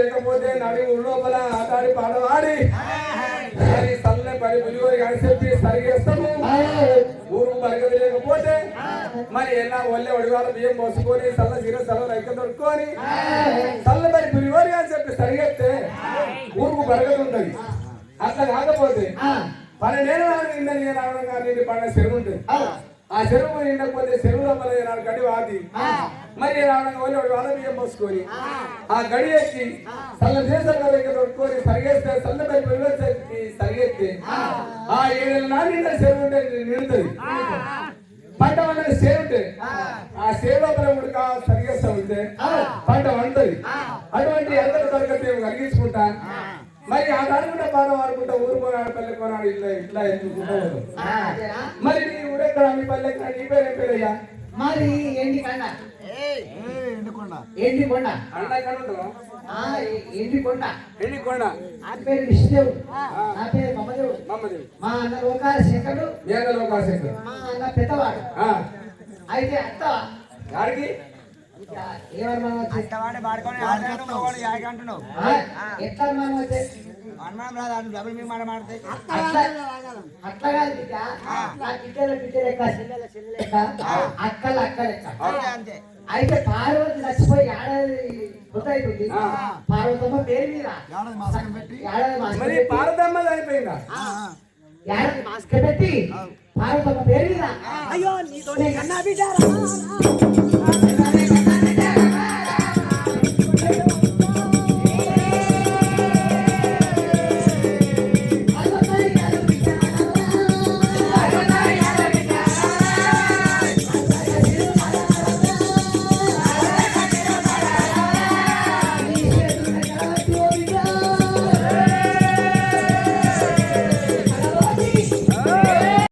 లేకపోతే నడి లోపల ఆటాడి పాడవాడి అది తల్లి పని పులిగోరి అని చెప్పి సరిగేస్తాము. ఊరు బరగది లేకపోతే మరి ఎలా ఒళ్ళే ఒడివాల బియ్యం పోసుకొని చల్ల జీర చల్ల రైక దొరుకుకొని చల్ల పని పులిగోరి అని చెప్పి సరిగేస్తే ఊరుకు బరగది ఉంటది అట్లా కాకపోతే పన్నెండేళ్ళ నిందని రావడం కానీ పండుగ చెరువు ఉంటుంది ఆ చెరువు నిండకపోతే చెరువు లోపల నాలుగు గడి వాది మరి రావడం వల్ల వాడు వాళ్ళ బియ్యం పోసుకొని ఆ గడి ఎక్కి చల్ల చేసే దగ్గర దొరుకుకొని సరిగేస్తే చల్ల పై పిల్లలకి సరిగేస్తే ఆ ఏడు నాడు నిండా చెరువు ఉంటే నిండుతుంది పంట వండని సేవ్ ఉంటే ఆ సేవ్ లోపల ఉడక సరిగేస్తా ఉంటే పంట వండుతుంది అటువంటి అందరి తరగతి కలిగించుకుంటా మరి ఆ దానికుంటే బాగా వాడుకుంటా ఊరు కొనాడు పల్లె కొనాడు ఇట్లా ఇట్లా ఎత్తుకుంటా పోతాం. మరి నీ ఊరెక్కడ మీ పల్లె నీ పేరు ఏం పేరయ్యా మరి ఎండి కండ? ఎండి కొండ? అన్నా కనుంటావా ఆ, ఎ- ఎండి కొండ? ఎన్ని కొండ? ఆ పేరు విష్ణుదేవుడు నా పేరు మమ్మదేవుడు మమ్మది మా అన్న లోకాల శేఖరుడు మేఘలో కాసేపు మా అన్న పెద్దవాడు. ఆ, అయితే అత్త. అంటున్నావు? ఎట్లా మనం వచ్చే? అనుమానం రాదు అటు డబ్బులు మీ మాట మాడితే అట్లా అట్లా కాదు బిడ్డ. నా బిడ్డల బిడ్డ లెక్క చెల్లెల చెల్లె లెక్క అక్కల అక్క లెక్క అంతే అంతే. అయితే పార్వతి చచ్చిపోయి ఏడాది. పార్వతమ్మ పేరు మీద. ఏడాది మాసం పెట్టి. ఏడాది మాసం చనిపోయిందా? మాస్క పెట్టి పార్వతమ్మ పేరు మీద. అయ్యో నీతో కన్నా బిడ్డారా